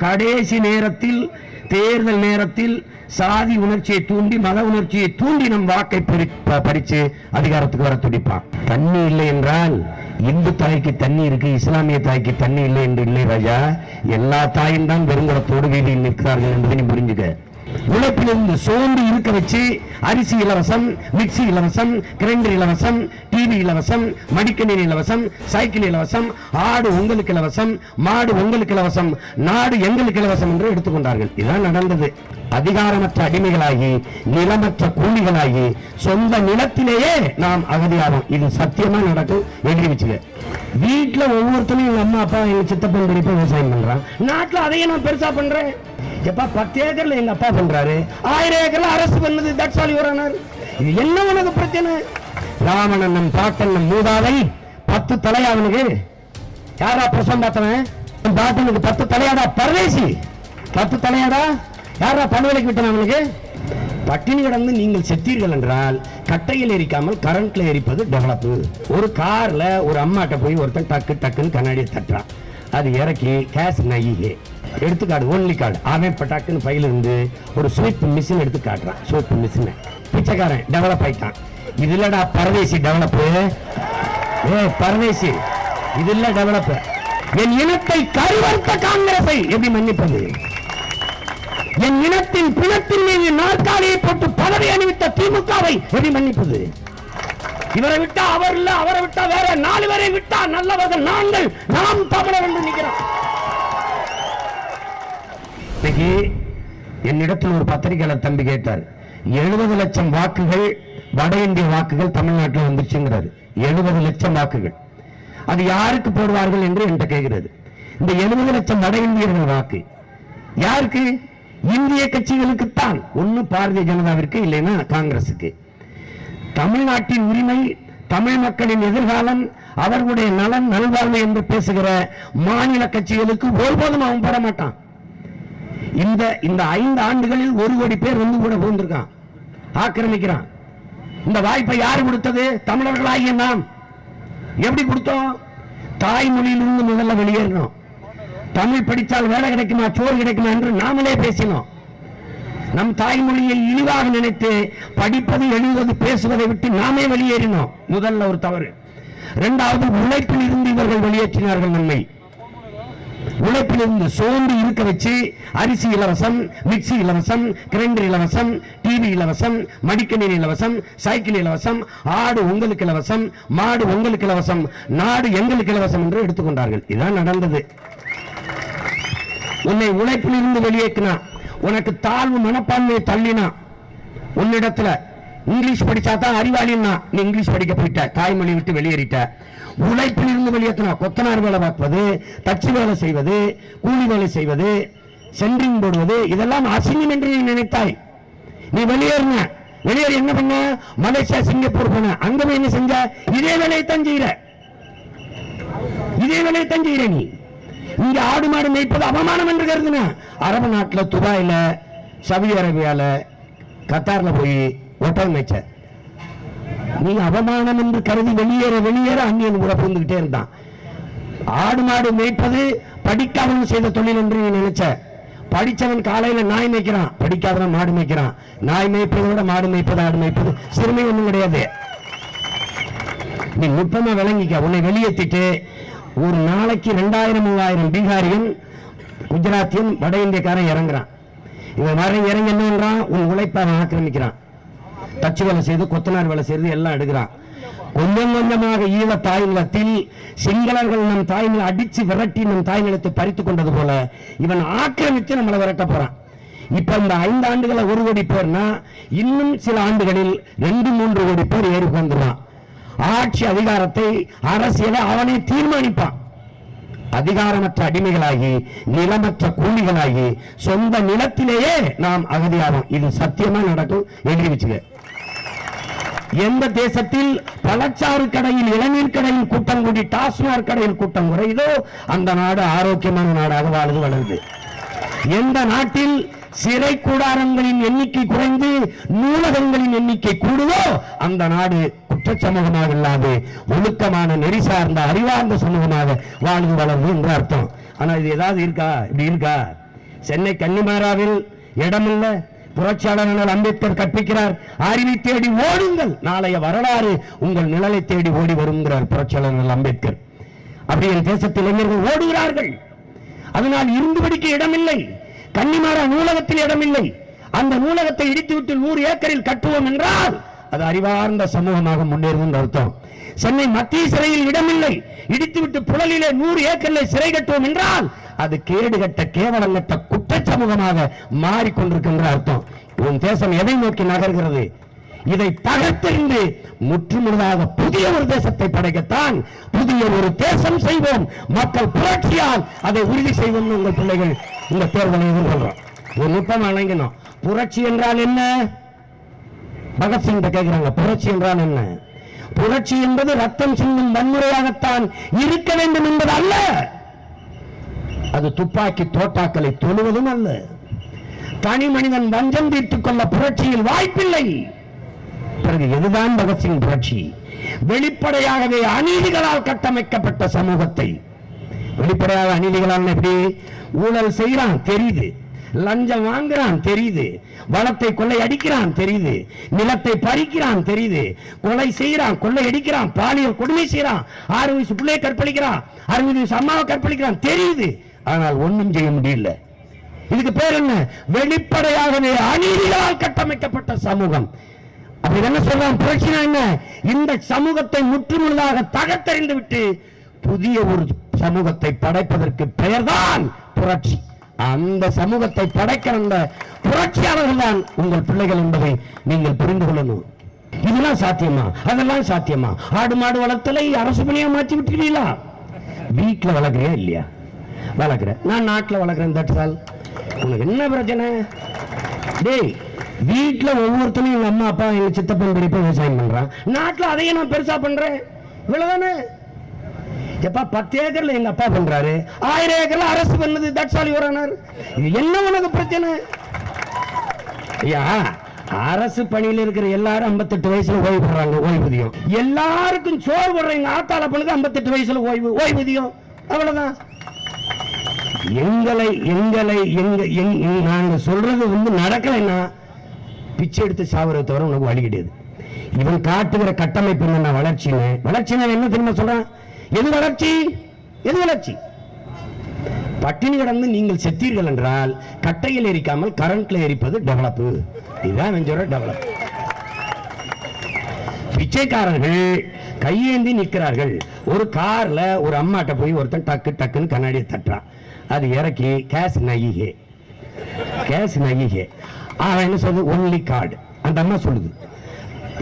கடைசி நேரத்தில் தேர்தல் நேரத்தில் சாதி உணர்ச்சியை தூண்டி மத உணர்ச்சியை தூண்டி நம் வாக்கை பறி- ப- பறிச்சு அதிகாரத்துக்கு வர துடிப்பான். தண்ணி இல்லை என்றால் இந்து தாய்க்கு தண்ணி இருக்கு இஸ்லாமிய தாய்க்கு தண்ணி இல்லை என்று இல்லை ராஜா. எல்லா தாயும் தான் வெறுங்குடத்தோடு வீதியில் நிற்கிறார்கள் என்பதை நீ புரிஞ்சுக்க. உழைப்பிலிருந்து சோம்பி இருக்க வச்சு அரிசி இலவசம் மிக்சி இலவசம் கிரைண்டர் இலவசம் டிவி இலவசம் மடிக்கணினி இலவசம் சைக்கிள் இலவசம் ஆடு உங்களுக்கு இலவசம் மாடு உங்களுக்கு இலவசம் நாடு எங்களுக்கு இலவசம் என்று எடுத்துக்கொண்டார்கள். இதுதான் நடந்தது. அதிகாரமற்ற அடிமைகளாகி நிலமற்ற கூலிகளாகி சொந்த நிலத்திலேயே நாம் அகதியாகும் இது சத்தியமா நடக்கும்? எழுதி வச்சுக்க வீட்டுல ஒவ்வொருத்தரும் எங்க அம்மா அப்பா எங்க சித்தப்பன் பெரியப்பா விவசாயம் பண்றான் நாட்டுல அதையே நான் பெருசா பண்றேன். எப்பா பத்து ஏக்கர்ல எங்க அப்பா பண்றாரு? ஆயிரம் ஏக்கர்ல அரசு பண்ணுது தட்ஸ் ஆல் யுவர் இது என்ன உனக்கு பிரச்சனை? ராவணன் நம் பாட்டன் நம் பத்து தலையா அவனுக்கு? யாரா பிரசவம் பார்த்தவன்? பாட்டனுக்கு பத்து தலையாடா பரவேசி பத்து தலையாடா? யாரா பண்வேலைக்கு விட்டவன் அவனுக்கு? பட்டினி கிடந்து நீங்கள் செத்தீர்கள் என்றால் கட்டையில் எரிக்காமல் கரண்ட்ல எரிப்பது டெவலப்பு ஒரு கார்ல ஒரு அம்மாட்ட போய் ஒருத்தன் டக்கு டக்குன்னு கண்ணாடியை தட்டுறான். அது இறக்கி கேஷ் நையே. எடுத்துக்காடு ஓன்லி கார்டு அவன் பட்டாக்குன்னு டக்குன்னு ஃபைல் இருந்து ஒரு ஸ்வீப் மிஷின் எடுத்து காட்டுறான் ஸ்வீப் மிஷின் பிச்சைக்காரன் டெவலப் ஆயிட்டான். இது இல்லடா பரதேசி டெவலப் ஏ பரதேசி இது இல்ல டெவலப் என் இனத்தை கருவறுத்த காங்கிரஸை எப்படி மன்னிப்பது? என் இனத்தின் பிணத்தின் மீது நாற்காலியை போட்டு பதவி அணிவித்த திமுகவை எப்படி மன்னிப்பது? இவரை விட்டா அவர் இல்ல அவரை விட்டா வேற. நாலு பேரை விட்டா நல்லவர்கள் நாங்கள். நாம் தமிழர் என்று நிற்கிறோம். இன்னைக்கு என்னிடத்தில் ஒரு பத்திரிகையாளர் தம்பி கேட்டார் எழுபது லட்சம் வாக்குகள் வட இந்திய வாக்குகள் தமிழ்நாட்டில் வந்துச்சுங்கிறாரு எழுபது லட்சம் வாக்குகள். அது யாருக்கு போடுவார்கள் என்று என்கிட்ட கேட்கிறது இந்த எழுபது லட்சம் வட இந்தியர்கள் வாக்கு யாருக்கு? இந்திய கட்சிகளுக்குத்தான். ஒண்ணு பாரதிய ஜனதாவிற்கு இல்லைன்னா காங்கிரசுக்கு. தமிழ்நாட்டின் உரிமை தமிழ் மக்களின் எதிர்காலம் அவர்களுடைய நலன் நல்வாழ்வு என்று பேசுகிற மாநில கட்சிகளுக்கு ஒருபோதும் அவன் போட மாட்டான். இந்த இந்த ஐந்து ஆண்டுகளில் ஒரு கோடி பேர் வந்து கூட புகுந்திருக்கான். ஆக்கிரமிக்கிறான். இந்த வாய்ப்பை யார் கொடுத்தது? தமிழர்களாகிய நாம். எப்படி கொடுத்தோம்? தாய்மொழியிலிருந்து முதல்ல வெளியேறணும் தமிழ் படித்தால் வேலை கிடைக்குமா சோறு கிடைக்குமா என்று நாமளே பேசினோம். நம் தாய்மொழியை இழிவாக நினைத்து படிப்பது எழுதுவது பேசுவதை விட்டு நாமே வெளியேறினோம். முதல்ல ஒரு தவறு. இரண்டாவது உழைப்பில் இருந்து இவர்கள் வெளியேற்றினார்கள் நம்மை உழைப்பிலிருந்து சோர்ந்து இருக்க வச்சு அரிசி இலவசம் மிக்சி இலவசம் கிரைண்டர் இலவசம் டிவி இலவசம் மடிக்கணினி இலவசம் சைக்கிள் இலவசம் ஆடு உங்களுக்கு இலவசம் மாடு உங்களுக்கு இலவசம் நாடு எங்களுக்கு இலவசம் என்று எடுத்துக்கொண்டார்கள். இதுதான் நடந்தது. உன்னை உழைப்பிலிருந்து வெளியேற்றினான். உனக்கு தாழ்வு மனப்பான்மையை தள்ளினான். உன்னிடத்துல இங்கிலீஷ் படிச்சா தான் அறிவாளின்னா நீ இங்கிலீஷ் படிக்க போயிட்ட தாய்மொழி விட்டு வெளியேறிட்ட. உழைப்பில் இருந்து வெளியேற்றினா கொத்தனார் வேலை பார்ப்பது தச்சு வேலை செய்வது கூலி வேலை செய்வது சென்ட்ரிங் போடுவது இதெல்லாம் அசிங்கம் என்று நீ நினைத்தாய். நீ வெளியேறின. வெளியேறி என்ன பண்ண? மலேசியா சிங்கப்பூர் போன. அங்க போய் என்ன செஞ்ச? இதே வேலையை தான் செய்யற இதே வேலையை தான் செய்யற நீ. இங்க ஆடு மாடு மேய்ப்பது அவமானம் என்று கருதுன. அரபு நாட்டில் துபாயில சவுதி அரேபியால கத்தாரில் போய் ஒட்டகம் மேய்ச்ச? நீ அவமானம் என்று கருதி வெளியேற வெளியேற அந்நியன் கூட புகுந்துகிட்டே இருந்தான். ஆடு மாடு மேய்ப்பது படிக்காதவன் செய்த தொழில் என்று நீ நினைச்ச. படிச்சவன் காலையில நாய் மேய்க்கிறான் படிக்காதவன் மாடு மேய்க்கிறான். நாய் மேய்ப்பதை விட மாடு மேய்ப்பது ஆடு மேய்ப்பது. சிறுமை ஒன்றும் கிடையாது. நீ நுட்பமா விளங்கிக்க. உன்னை வெளியேற்றிட்டு ஒரு நாளைக்கு ரெண்டாயிரம் மூவாயிரம் பீகாரியும் குஜராத்தியும் வட இந்தியக்காரன் இறங்குறான். இவன் வர இறங்கி என்னன்றான் உன் உழைப்பை அவன் ஆக்கிரமிக்கிறான். தச்சு வேலை செய்து கொத்தனார் வேலை செய்து எல்லாம் எடுக்கிறான். கொஞ்சம் கொஞ்சமாக ஈழ தாய் நிலத்தில் சிங்களர்கள் நம் தாய் நிலம் அடிச்சு விரட்டி நம் தாய் நிலத்தை பறித்து கொண்டது போல இவன் ஆக்கிரமித்து நம்மளை விரட்ட போறான். இப்ப இந்த ஐந்து ஆண்டுகள ஒரு கோடி பேர்னா இன்னும் சில ஆண்டுகளில் ரெண்டு மூன்று கோடி பேர் ஏறி உட்கார்ந்துருவான். ஆட்சி அதிகாரத்தை அரசியலை அவனே தீர்மானிப்பான். அதிகாரமற்ற அடிமைகளாகி நிலமற்ற கூலிகளாகி சொந்த நிலத்திலேயே நாம் அகதியாகும் இது சத்தியமா நடக்கும்? எழுதி வச்சுக்க. எந்த தேசத்தில் பழச்சாறு கடையில் இளநீர் கடையில் கூட்டம் கூடி டாஸ்மாக் கடையில் கூட்டம் குறையுதோ அந்த நாடு ஆரோக்கியமான நாடாக வாழ்ந்து வளருது. எந்த நாட்டில் சிறை கூடாரங்களின் எண்ணிக்கை குறைந்து நூலகங்களின் எண்ணிக்கை கூடுதோ அந்த நாடு குற்ற சமூகமாக இல்லாது ஒழுக்கமான நெறி சார்ந்த அறிவார்ந்த சமூகமாக வாழ்ந்து வளருது என்று அர்த்தம். ஆனா இது ஏதாவது இருக்கா? இப்படி இருக்கா? சென்னை கன்னிமாராவில் இடமில்லை புரட்சியாளர் அம்பேத்கர் கற்பிக்கிறார். அறிவை தேடி ஓடுங்கள். நாளைய வரலாறு உங்கள் நிழலை தேடி ஓடி வருங்கிறார் புரட்சியாளர் அம்பேத்கர். அப்படி என் தேசத்தில் இளைஞர்கள் ஓடுகிறார்கள். அதனால் இருந்துபடிக்க இடமில்லை. கன்னிமாரா நூலகத்தில் இடமில்லை. அந்த நூலகத்தை இடித்துவிட்டு நூறு ஏக்கரில் கட்டுவோம் என்றால் அது அறிவார்ந்த சமூகமாக முன்னேறும் அர்த்தம். சென்னை மத்திய சிறையில் இடமில்லை. இடித்துவிட்டு புழலிலே நூறு ஏக்கரில் சிறை கட்டுவோம் என்றால் அது கேடுகட்ட கேவலங்கட்ட குற்ற சமூகமாக மாறிக்கொண்டிருக்கின்ற அர்த்தம். உன் தேசம் எதை நோக்கி நகர்கிறது? இதை தகர்த்தெறிந்து முற்றுமுழுதாக புதிய ஒரு தேசத்தை படைக்கத்தான் புதிய ஒரு தேசம் செய்வோம். மக்கள் புரட்சியால் அதை உறுதி செய்வோம் உங்கள் பிள்ளைகள் இந்த தேர்தலை எதிர்கொள்றோம். ஒரு நுட்பம் வழங்கினோம். புரட்சி என்றால் என்ன? பகத்சிங் கேட்கிறாங்க புரட்சி என்றால் என்ன? புரட்சி என்பது ரத்தம் சிந்தும் வன்முறையாகத்தான் இருக்க வேண்டும் என்பது அல்ல. அது துப்பாக்கி தோட்டாக்களை தொழுவதும் அல்ல. தனி மனிதன் வஞ்சம் தீர்த்துக் கொள்ள புரட்சியில் வாய்ப்பில்லை. பிறகு எதுதான் பகத்சிங் புரட்சி? வெளிப்படையாகவே அநீதிகளால் கட்டமைக்கப்பட்ட சமூகத்தை. வெளிப்படையாக அநீதிகளால் எப்படி? ஊழல் செய்யறான் தெரியுது. லஞ்சம் வாங்குறான் தெரியுது. வளத்தை கொள்ளை அடிக்கிறான் தெரியுது. நிலத்தை பறிக்கிறான் தெரியுது. கொலை செய்யறான் கொள்ளை அடிக்கிறான் பாலியல் கொடுமை செய்யறான் ஆறு வயசு பிள்ளையை கற்பழிக்கிறான். அறுபது வயசு அம்மாவை கற்பழிக்கிறான் தெரியுது. ஆனால் ஒன்றும் செய்ய முடியல. இதுக்கு பேர் என்ன? வெளிப்படையாக அநீதிகளால் கட்டமைக்கப்பட்ட சமூகம். அப்படி என்ன சொல்றான்? புரட்சினா என்ன? இந்த சமூகத்தை முற்றுமுழுதாக தகத்தறிந்து விட்டு புதிய ஒரு சமூகத்தை படைப்பதற்கு பெயர்தான் புரட்சி. அந்த சமூகத்தை படைக்கிற அந்த புரட்சியாளர்கள் தான் உங்கள் பிள்ளைகள் என்பதை நீங்கள் புரிந்து கொள்ளணும். இதெல்லாம் சாத்தியமா? அதெல்லாம் சாத்தியமா? ஆடு மாடு வளர்த்தலை அரசு பணியா மாற்றி விட்டுருவீங்களா வீட்டுல வளர்க்குறியா இல்லையா? வளர்க்குறேன் நான் நாட்டில் வளர்க்குறேன் தட்ஸ் ஆல் உனக்கு என்ன பிரச்சனை? டேய் வீட்டில் ஒவ்வொருத்தரும் எங்கள் அம்மா அப்பா எங்கள் சித்தப்பன் பெரியப்பா விவசாயம் பண்ணுறான் நாட்டில் அதையே நான் பெருசாக பண்ணுறேன் இவ்வளோதானே எப்பா பத்து ஏக்கர்ல எங்க அப்பா பண்றாரு? ஆயிரம் ஏக்கர்ல அரசு பண்ணுது தட்ஸ் ஆல் யுவரானார் இது என்ன உனக்கு பிரச்சனை? ஐயா அரசு பணியில் இருக்கிற எல்லாரும் 58 வயசுல ஓய்வு போடுறாங்க ஓய்வூதியம் எல்லாருக்கும் சோறு போடுற எங்க ஆத்தால பண்ணுது 58 வயசுல ஓய்வு ஓய்வூதியம் அவ்வளவுதான். எங்களை எங்களை எங்க எங்- நாங்க சொல்றது வந்து நடக்கலைன்னா பிச்சை எடுத்து சாவறத தவிர உனக்கு வழி கிடையாது. இவன் காட்டுகிற கட்டமைப்பு என்ன வளர்ச்சின்னு. வளர்ச்சினா என்ன தெரியுமா சொல்றான்? எது வளர்ச்சி? எது வளர்ச்சி? பட்டினி கிடந்து நீங்கள் செத்தீர்கள் என்றால் கட்டையில் எரிக்காமல் கரண்ட்ல எரிப்பது டெவலப் இதுதான் சொல்ற டெவலப் பிச்சைக்காரர்கள் கையேந்தி நிற்கிறார்கள். ஒரு கார்ல ஒரு அம்மாட்ட போய் ஒருத்தன் டக்கு டக்குன்னு கண்ணாடியை தட்டுறான். அது இறக்கி கேஷ் நகிகே கேஷ் நகிகே அவன் என்ன சொல்றது ஒன்லி கார்டு அந்த அம்மா சொல்லுது.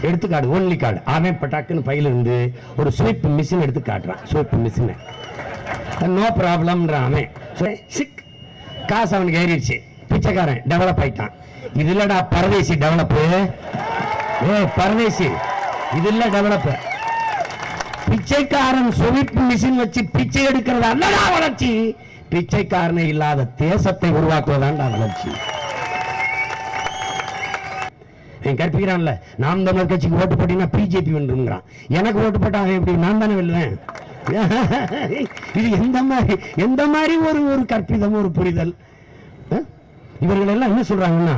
எடுத்துக்காடு ஒன்லி கார்டு அவன் இப்ப டக்குன்னு பையில இருந்து ஒரு ஸ்வீப் மிஷின் எடுத்து காட்டுறான். ஸ்வீப் மிஷினை நோ ப்ராப்ளம்ன்றான் அவன். சிக். காசு அவனுக்கு ஏறிடுச்சு. பிச்சைக்காரன் டெவலப் ஆயிட்டான். இது இல்லடா பரதேசி டெவலப்பு ஏ பரதேசி. இது இல்ல டெவலப் பிச்சைக்காரன் சொவிப்பு மிஷின் வச்சு பிச்சை எடுக்கிறது? அல்லடா வளர்ச்சி? பிச்சைக்காரனை இல்லாத தேசத்தை உருவாக்குவதான்டா வளர்ச்சி. என் கற்பிக்கிறான்ல நாம் தமிழர் கட்சிக்கு ஓட்டு போட்டீங்கன்னா பிஜேபி வென்றுங்கிறான். எனக்கு ஓட்டு போட்டாங்க அவன் எப்படி? நான் தானே வெல்லுவேன் இது எந்த மாதிரி எந்த மாதிரி ஒரு ஒரு கற்பிதம் ஒரு புரிதல்? இவர்கள் எல்லாம் என்ன சொல்றாங்கன்னா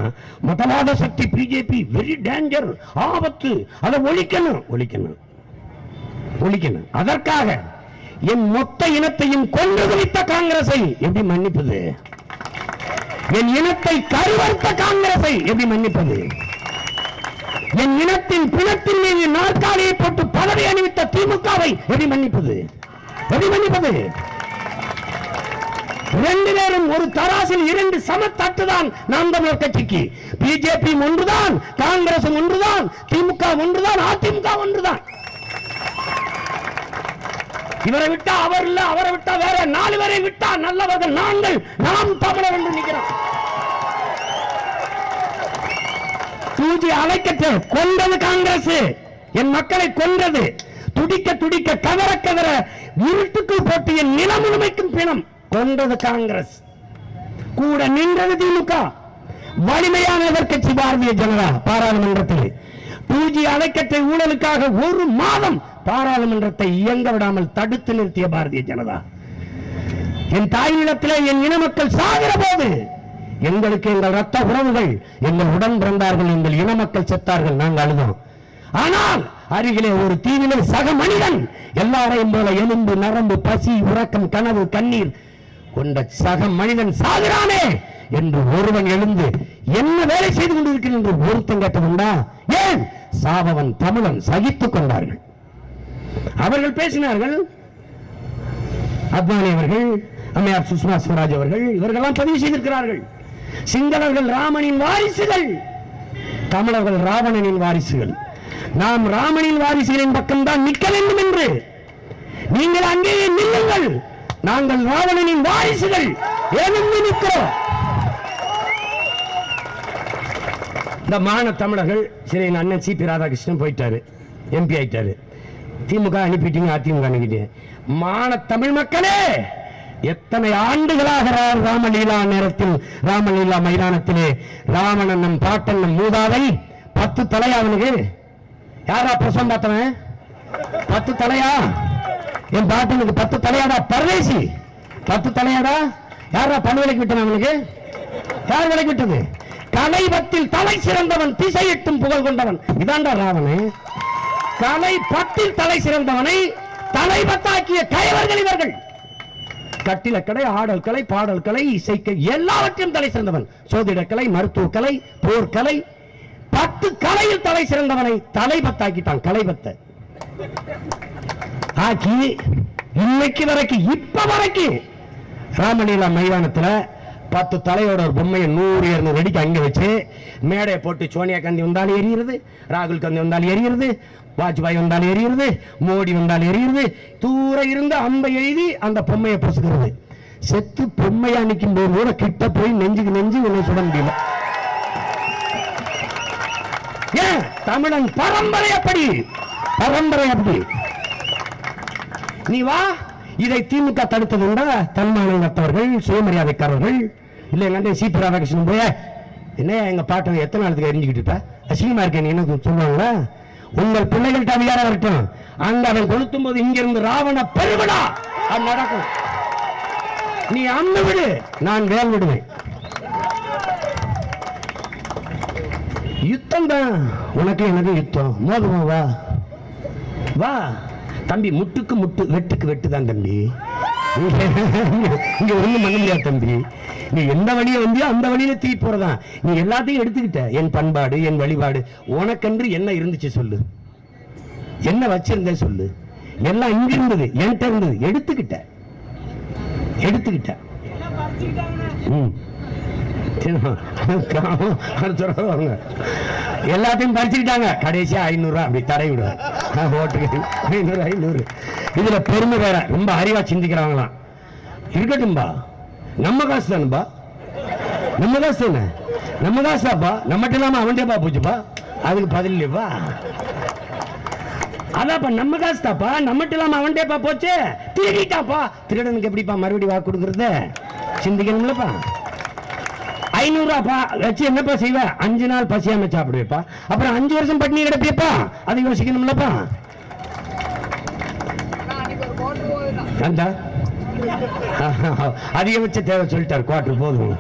மதவாத சக்தி பிஜேபி வெரி டேஞ்சர் ஆபத்து. அதை ஒழிக்கணும் ஒழிக்கணும். ஒழிக்கணும். அதற்காக என் மொத்த இனத்தையும் கொன்று குவித்த காங்கிரஸை. எப்படி மன்னிப்பது? என் இனத்தை கருவறுத்த காங்கிரஸை எப்படி மன்னிப்பது? என் இனத்தின் பிணத்தின் மீது நாற்காலியை போட்டு பதவி அணிவித்த திமுகவை எப்படி மன்னிப்பது? எப்படி மன்னிப்பது? ரெண்டு பேரும் ஒரு தராசில் இரண்டு சம தட்டுதான் நாம் தமிழர் கட்சிக்கு. பிஜேபி ஒன்றுதான் காங்கிரஸ் ஒன்றுதான் திமுக ஒன்றுதான் அதிமுக ஒன்றுதான். இவரை விட்டா அவர் இல்ல அவரை விட்டா வேற. நாலு பேரை விட்டா நல்லவர்கள் நாங்கள் நாம் தமிழர் என்று நிற்கிறோம் தூஜி அழைக்கட்டு கொண்டது காங்கிரஸ் என் மக்களை கொன்றது. துடிக்க துடிக்க கதற கதற இருட்டுக்குள் போட்டு என் நில முழுமைக்கும் பிணம் கொன்றது காங்கிரஸ். கூட நின்றது திமுக. வலிமையான எதிர்கட்சி பாரதிய ஜனதா பாராளுமன்றத்தில். டூஜி அணைக்கட்டை ஊழலுக்காக ஒரு மாதம் பாராளுமன்றத்தை இயங்க விடாமல் தடுத்து நிறுத்திய பாரதிய ஜனதா. என் தாய் நிலத்திலே என் இன மக்கள் சாகிற போது எங்களுக்கு எங்கள் ரத்த உறவுகள் எங்கள் உடன் பிறந்தார்கள் எங்கள் இன மக்கள் செத்தார்கள் நாங்கள் அழுதோம். ஆனால் அருகிலே ஒரு தீவிலே சக மனிதன் எல்லாரையும் போல எலும்பு நரம்பு பசி உறக்கம் கனவு கண்ணீர் கொண்ட சக மனிதன் சாகிறானே என்று ஒருவன் எழுந்து என்ன வேலை செய்து கொண்டிருக்கிறேன் என்று ஒருத்தன் கேட்டதுண்டா ஏன் சாபவன் தமிழன் சகித்துக் கொண்டார்கள். அவர்கள் பேசினார்கள். அத்வானி அவர்கள் அம்மையார் சுஷ்மா ஸ்வராஜ் அவர்கள் இவர்களெல்லாம் பதிவு செய்திருக்கிறார்கள். சிங்களர்கள் ராமனின் வாரிசுகள். தமிழர்கள் ராவணனின் வாரிசுகள். நாம் ராமனின் வாரிசுகளின் பக்கம்தான் நிற்க வேண்டும் என்று. நீங்கள் அங்கேயே நில்லுங்கள். நாங்கள் ராவணனின் வாரிசுகள். எழுந்து நிற்கிறோம். இந்த மான தமிழர்கள் சரி என் அண்ணன் சிபி ராதாகிருஷ்ணன் போயிட்டாரு. எம்பி ஆயிட்டாரு. திமுக அனுப்பிட்டீங்க அதிமுக அனுப்பிட்டீங்க. மான தமிழ் மக்களே எத்தனை ஆண்டுகளாக ராமலீலா நேரத்தில் ராமலீலா மைதானத்திலே? ராமணன் பாட்டன் மூதாதை பத்து தலையா அவனுக்கு? யாரா பிரசவம் பார்த்தவன்? பத்து தலையா? என் பாட்டனுக்கு பத்து தலையாடா பரதேசி. பத்து தலையாடா? யாரா பண விலைக்கு விட்டன அவனுக்கு? யார் விலைக்கு விட்டது? கலைபத்தில் தலை சிறந்தவன் திசையிட்டும் புகழ் கொண்டவன். இதாண்டா ராவணன். கலை பத்தில் தலை சிறந்தவனை தலைபத்தாக்கிய கைவர்கள் இவர்கள். கட்டிலக்கலை ஆடல் கலை பாடல் கலை இசைக்கை எல்லாவற்றையும் தலை சிறந்தவன். சோதிடக்கலை மருத்துவ கலை போர்க்கலை. பத்து கலையில் தலை சிறந்தவனை தலைபத்தாக்கிட்டான் கலைபத்த ஆக்கி இன்னைக்கு வரைக்கும் இப்ப வரைக்கும் ராமலீலா மைதானத்துல பத்து தலையோட ஒரு பொம்மையை நூறு இருநூறு அடிக்கு அங்க வச்சு மேடையை போட்டு சோனியா காந்தி வந்தாலும் எரியிறது ராகுல் காந்தி வந்தாலும் எரியிறது வாஜ்பாய் வந்தாலும் எரியிறது மோடி வந்தாலும் எரியிறது தூர இருந்து அம்பை எழுதி அந்த பொம்மையை பொசுக்கிறது செத்து பொம்மையா நிற்கும் போது கூட கிட்ட போய் நெஞ்சுக்கு நெஞ்சு உன்னை சுட முடியல. ஏன்? தமிழன் பரம்பரை அப்படி. பரம்பரை அப்படி. நீ வா. இதை திமுக தடுத்தது உண்டா? தன்மானத்தவர்கள் சுயமரியாதைக்காரர்கள். இல்லை எங்க அண்ணன் சிபி ராதாகிருஷ்ணன் போய என்ன எங்க பாட்டை எத்தனை நாளுக்கு எரிஞ்சுக்கிட்டு இருப்பா? அசிங்கமா இருக்கேன் என்ன சொல்லுவாங்களா? உங்கள் பிள்ளைகள்கிட்ட அதிகாரம் வரட்டும்? அங்க அவன் கொளுத்தும் போது இங்கிருந்து ராவண பெருவிழா! அது நடக்கும். நீ அம்ம விடு நான் வேல் விடுவேன். யுத்தம் தான் உனக்கு எனக்கு யுத்தம்? மோதுவோம் வா. வா. தம்பி முட்டுக்கு முட்டு வெட்டுக்கு வெட்டு தான் தம்பி. இங்க ஒண்ணும் பண்ண முடியாது தம்பி. நீ எந்த வழியை வந்தியோ அந்த வழியில தீ போறதான் நீ எல்லாத்தையும் எடுத்துக்கிட்ட. என் பண்பாடு என் வழிபாடு. உனக்கென்று என்ன இருந்துச்சு சொல்லு. என்ன வச்சிருந்த சொல்லு. எல்லாம் இங்க இருந்தது என்கிட்ட இருந்தது. எடுத்துக்கிட்ட. எடுத்துக்கிட்ட. ம். வருவாங்க எல்லாத்தையும் பறிச்சுக்கிட்டாங்க. கடைசியா ஐநூறுரூவா. அப்படி தடை விடுவேன் ஓட்டுக்கு ஐநூறு ஐநூறு. இதுல பெருமை வேற. ரொம்ப அறிவா சிந்திக்கிறாங்களாம் இருக்கட்டும்பா. நம்ம காசு தானுப்பா? நம்ம காசு தானே? நம்ம காசாப்பா? நம்மகிட்ட இல்லாம அவன்டேப்பா போச்சுப்பா? அதுக்கு பதில் இல்லையப்பா. அதாப்பா நம்ம காசு தாப்பா நம்மகிட்ட இல்லாம அவன்டேப்பா போச்சு. திருடிட்டாப்பா. திருடனுக்கு எப்படிப்பா மறுபடியும் வாக்கு கொடுக்குறது? சிந்திக்கணும்லப்பா. ஐநூறுரூவா வச்சு என்னப்பா செய்வ? அஞ்சு நாள் பசியாம சாப்பிடுவேப்பா அப்புறம் அஞ்சு வருஷம் பட்டினி கிடப்பியப்பா? அது யோசிக்கணும்லப்பா. அந்த அதிகபட்ச தேவை சொல்லிட்டார் குவாட்டர் போதும்.